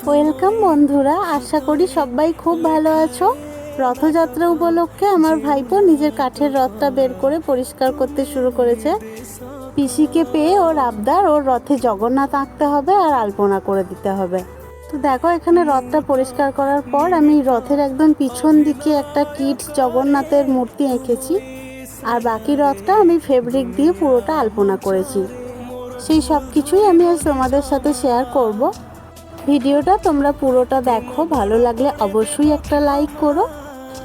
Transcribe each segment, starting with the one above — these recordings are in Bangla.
ওয়েলকাম বন্ধুরা। আশা করি সবাই খুব ভালো আছো। রথযাত্রা উপলক্ষে আমার ভাইপো নিজের কাঠের রথটা বের করে পরিষ্কার করতে শুরু করেছে। পিসিকে পেয়ে ওর আবদার, ওর রথে জগন্নাথ আঁকতে হবে আর আলপনা করে দিতে হবে। তো দেখো, এখানে রথটা পরিষ্কার করার পর আমি রথের একদম পিছন দিকে একটা কিট জগন্নাথের মূর্তি এঁকেছি। আর বাকি রথটা আমি ফেব্রিক দিয়ে পুরোটা আলপনা করেছি। সেই সব কিছুই আমি আজ তোমাদের সাথে শেয়ার করব। ভিডিওটা তোমরা পুরোটা দেখো, ভালো লাগলে অবশ্যই একটা লাইক করো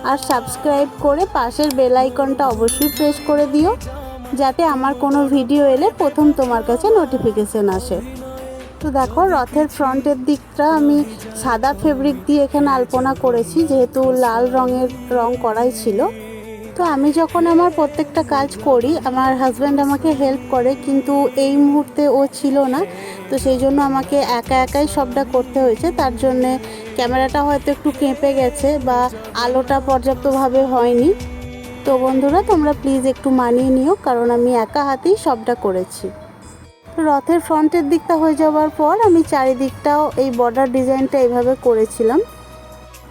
আর সাবস্ক্রাইব করে পাশের বেল আইকনটা অবশ্যই প্রেস করে দিও, যাতে আমার কোনো ভিডিও এলে প্রথম তোমার কাছে নোটিফিকেশন আসে। তো দেখো, রথের ফ্রন্টের দিকটা আমি সাদা ফেব্রিক দিয়ে এখানে আলপনা করেছি, যেহেতু লাল রঙের রং করাই ছিল। তো আমি যখন আমার প্রত্যেকটা কাজ করি, আমার হাজব্যান্ড আমাকে হেল্প করে, কিন্তু এই মুহূর্তে ও ছিল না। তো সেই জন্য আমাকে একা একাই সবটা করতে হয়েছে। তার জন্যে ক্যামেরাটা হয়তো একটু কেঁপে গেছে বা আলোটা পর্যাপ্তভাবে হয়নি। তো বন্ধুরা, তোমরা প্লিজ একটু মানিয়ে নিও, কারণ আমি একা হাতেই সবটা করেছি। রথের ফ্রন্টের দিকটা হয়ে যাওয়ার পর আমি চারিদিকটাও এই বর্ডার ডিজাইনটা এইভাবে করেছিলাম।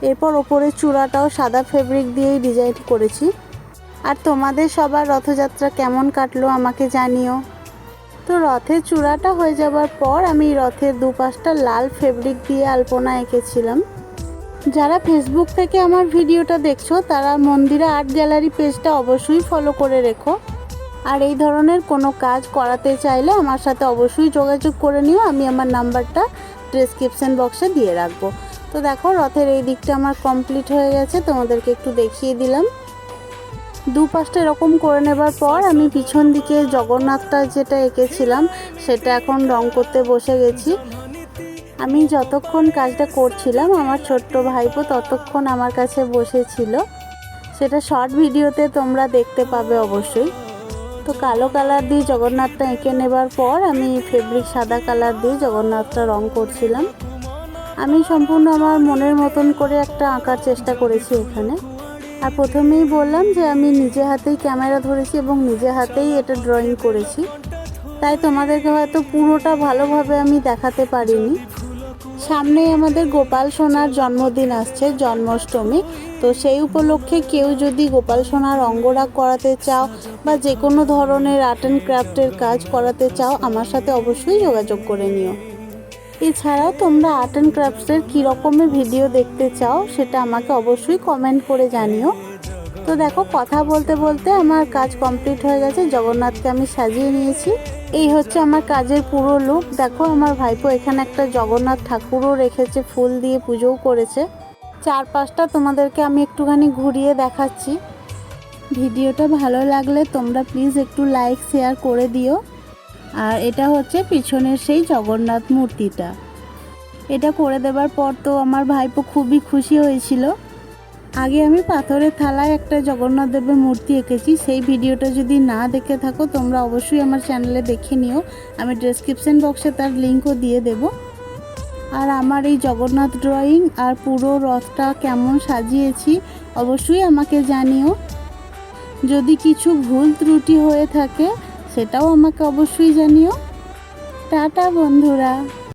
এরপর ওপরের চূড়াটাও সাদা ফেব্রিক দিয়েই ডিজাইন করেছি। আর তোমাদের সবার রথযাত্রা কেমন কাটলো আমাকে জানিও। তো রথের চূড়াটা হয়ে যাবার পর আমি রথের দুপাশটা লাল ফেব্রিক দিয়ে আলপনা এঁকেছিলাম। যারা ফেসবুক থেকে আমার ভিডিওটা দেখছ, তারা মন্দিরা আর্ট গ্যালারি পেজটা অবশ্যই ফলো করে রেখো। আর এই ধরনের কোনো কাজ করাতে চাইলে আমার সাথে অবশ্যই যোগাযোগ করে নিও, আমি আমার নাম্বারটা ডিসক্রিপশন বক্সে দিয়ে রাখব। তো দেখো, রথের এই দিকটা আমার কমপ্লিট হয়ে গেছে, তোমাদেরকে একটু দেখিয়ে দিলাম। দু পাশটা এরকম করে নেবার পর আমি পিছন দিকে জগন্নাথটা যেটা এঁকেছিলাম, সেটা এখন রং করতে বসে গেছি। আমি যতক্ষণ কাজটা করছিলাম, আমার ছোট্ট ভাইপো ততক্ষণ আমার কাছে বসেছিল। সেটা শর্ট ভিডিওতে তোমরা দেখতে পাবে অবশ্যই। তো কালো কালার দিয়ে জগন্নাথটা এঁকে নেবার পর আমি ফেব্রিক সাদা কালার দিয়ে জগন্নাথটা রং করছিলাম। আমি সম্পূর্ণ আমার মনের মতন করে একটা আঁকার চেষ্টা করেছি এখানে। আর প্রথমেই বললাম যে আমি নিজে হাতেই ক্যামেরা ধরেছি এবং নিজে হাতেই এটা ড্রয়িং করেছি। তাই তোমাদেরকে হয়তো পুরোটা ভালোভাবে আমি দেখাতে পারিনি। সামনেই আমাদের গোপাল সোনার জন্মদিন আসছে, জন্মাষ্টমী। তো সেই উপলক্ষে কেউ যদি গোপাল সোনার অঙ্গরাগ করাতে চাও বা যে কোনো ধরনের আর্ট অ্যান্ড ক্রাফটের কাজ করাতে চাও, আমার সাথে অবশ্যই যোগাযোগ করে নিও। এছাড়াও তোমরা আর্ট অ্যান্ড ক্রাফটসের কী রকমের ভিডিও দেখতে চাও সেটা আমাকে অবশ্যই কমেন্ট করে জানিও। তো দেখো, কথা বলতে বলতে আমার কাজ কমপ্লিট হয়ে গেছে, জগন্নাথকে আমি সাজিয়ে নিয়েছি। এই হচ্ছে আমার কাজের পুরো লুক দেখো, আমার ভাইপো এখানে একটা জগন্নাথ ঠাকুরও রেখেছে, ফুল দিয়ে পুজোও করেছে। চারপাশটা তোমাদেরকে আমি একটুখানি ঘুরিয়ে দেখাচ্ছি। ভিডিওটা ভালো লাগলে তোমরা প্লিজ একটু লাইক শেয়ার করে দিও। আর এটা হচ্ছে পিছনের সেই জগন্নাথ মূর্তিটা। এটা করে দেবার পর তো আমার ভাইপো খুবই খুশি হয়েছিল। আগে আমি পাথরের থালায় একটা জগন্নাথ দেবের মূর্তি এঁকেছি। সেই ভিডিওটা যদি না দেখে থাকো, তোমরা অবশ্যই আমার চ্যানেলে দেখে নিও। আমি ডেসক্রিপশন বক্সে তার লিঙ্কও দিয়ে দেব। আর আমার এই জগন্নাথ ড্রয়িং আর পুরো রথটা কেমন সাজিয়েছি, অবশ্যই আমাকে জানিও। যদি কিছু ভুল ত্রুটি হয়ে থাকে সেটাও আমাকে অবশ্যই জানিও। টাটা বন্ধুরা।